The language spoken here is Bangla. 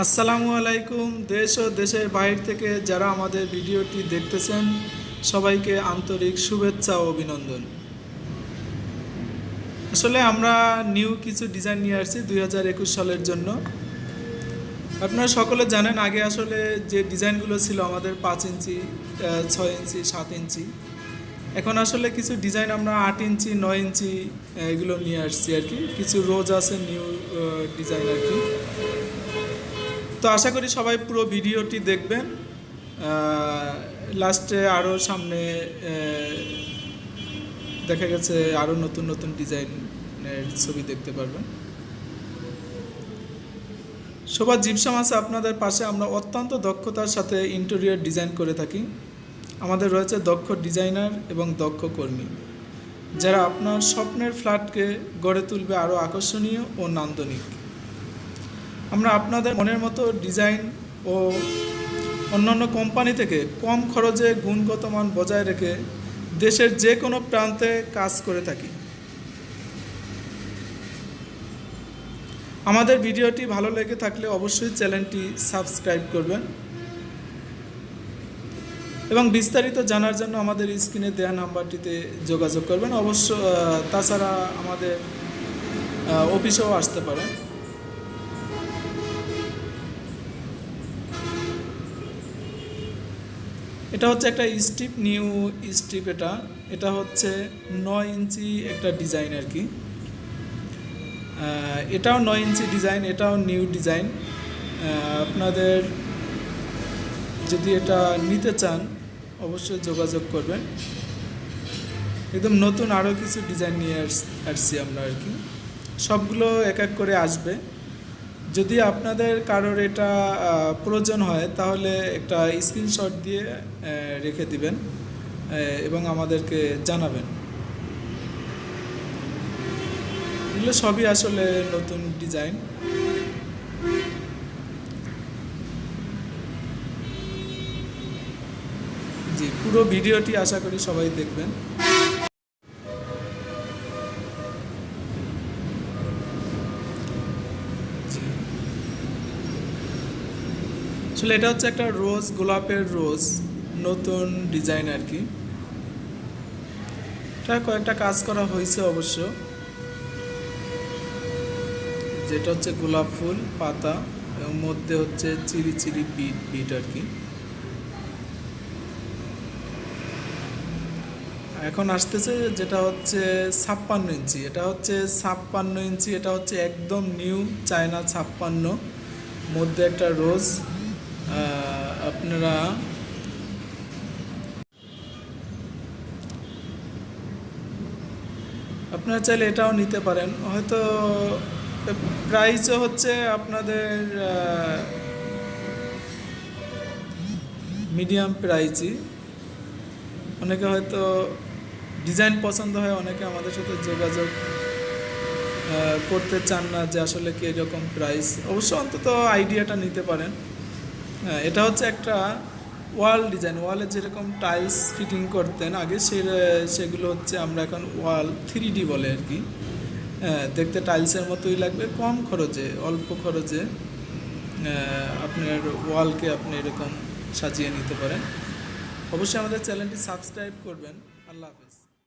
আসসালামু আলাইকুম। দেশ ও দেশের বাইরে থেকে যারা আমাদের ভিডিওটি দেখতেছেন, সবাইকে আন্তরিক শুভেচ্ছা ও অভিনন্দন। আসলে আমরা নিউ কিছু ডিজাইন নিয়ে আসছি দুই হাজার একুশ সালের জন্য। আপনারা সকলে জানেন, আগে আসলে যে ডিজাইনগুলো ছিল আমাদের পাঁচ ইঞ্চি ছয় ইঞ্চি, সাত ইঞ্চি। এখন আসলে কিছু ডিজাইন আমরা আট ইঞ্চি, নয় ইঞ্চি এগুলো নিয়ে আসছি আর কি। কিছু রোজ আছে, নিউ ডিজাইন আর কি। তো আশা করি সবাই পুরো ভিডিওটি দেখবেন। লাস্টে আরও সামনে দেখা গেছে আরও নতুন নতুন ডিজাইনের ছবি দেখতে পারবেন। সবার জিপসাম আছে আপনাদের পাশে। আমরা অত্যন্ত দক্ষতার সাথে ইন্টেরিয়র ডিজাইন করে থাকি। আমাদের রয়েছে দক্ষ ডিজাইনার এবং দক্ষ কর্মী। যারা আপনার স্বপ্নের ফ্ল্যাটকে গড়ে তুলবে আরও আকর্ষণীয় ও নান্দনিক। আমরা আপনাদের মনের মতো ডিজাইন ও অন্যান্য কোম্পানি থেকে কম খরচে গুণগত মান বজায় রেখে দেশের যে কোনো প্রান্তে কাজ করে থাকি। আমাদের ভিডিওটি ভালো লেগে থাকলে অবশ্যই চ্যানেলটি সাবস্ক্রাইব করবেন এবং বিস্তারিত জানার জন্য আমাদের স্ক্রিনে দেওয়া নাম্বারটিতে যোগাযোগ করবেন। অবশ্য তাছাড়া আমাদের অফিসেও আসতে পারেন। এটা হচ্ছে একটা স্ট্রিপ নিউ স্ট্রিপ এটা। এটা হচ্ছে নয় ইঞ্চি একটা ডিজাইন আর কি। এটাও নয় ইঞ্চি ডিজাইন এটাও নিউ ডিজাইন আপনাদের যদি এটা নিতে চান, অবশ্যই যোগাযোগ করবেন। একদম নতুন আরও কিছু ডিজাইন নিয়ে আস- আসছি আমরা আর কি। সবগুলো এক এক করে আসবে। যদি আপনাদের কারোর এটা প্রয়োজন হয়, তাহলে একটা স্ক্রিনশট দিয়ে রেখে দিবেন এবং আমাদেরকে জানাবেন। এগুলো সবই আসলে নতুন ডিজাইন জি, পুরো ভিডিওটি আশা করি সবাই দেখবেন জি আসলে এটা হচ্ছে একটা রোজ, গোলাপের রোজ, নতুন ডিজাইন আর কি। এটা কয়েকটা কাজ করা হয়েছে অবশ্য। যেটা হচ্ছে গোলাপ ফুল, পাতা এবং মধ্যে হচ্ছে চিরি চিরি বিট বিট আর কি। এখন আসতেছে যেটা হচ্ছে ছাপ্পান্ন ইঞ্চি। এটা হচ্ছে ছাপ্পান্ন ইঞ্চি, এটা হচ্ছে একদম নিউ চায়না ছাপ্পান্ন। মধ্যে একটা রোজ আপনারা আপনারা চাইলে এটাও নিতে পারেন। হয়তো প্রাইসও হচ্ছে আপনাদের মিডিয়াম প্রাইসই অনেকে হয়তো ডিজাইন পছন্দ হয়, অনেকে আমাদের সাথে যোগাযোগ করতে চান না যে আসলে কি এরকম প্রাইস অবশ্য অন্তত আইডিয়াটা নিতে পারেন। এটা হচ্ছে একটা ওয়াল ডিজাইন। ওয়ালে যেরকম টাইলস ফিটিং করতেন আগে সে সেগুলো হচ্ছে আমরা এখন ওয়াল থ্রি ডি বলে আর কি। হ্যাঁ, দেখতে টাইলসের মতোই লাগবে কম খরচে অল্প খরচে আপনার ওয়ালকে আপনি এরকম সাজিয়ে নিতে পারেন। অবশ্যই আমাদের চ্যানেলটি সাবস্ক্রাইব করবেন। আল্লাহ হাফেজ।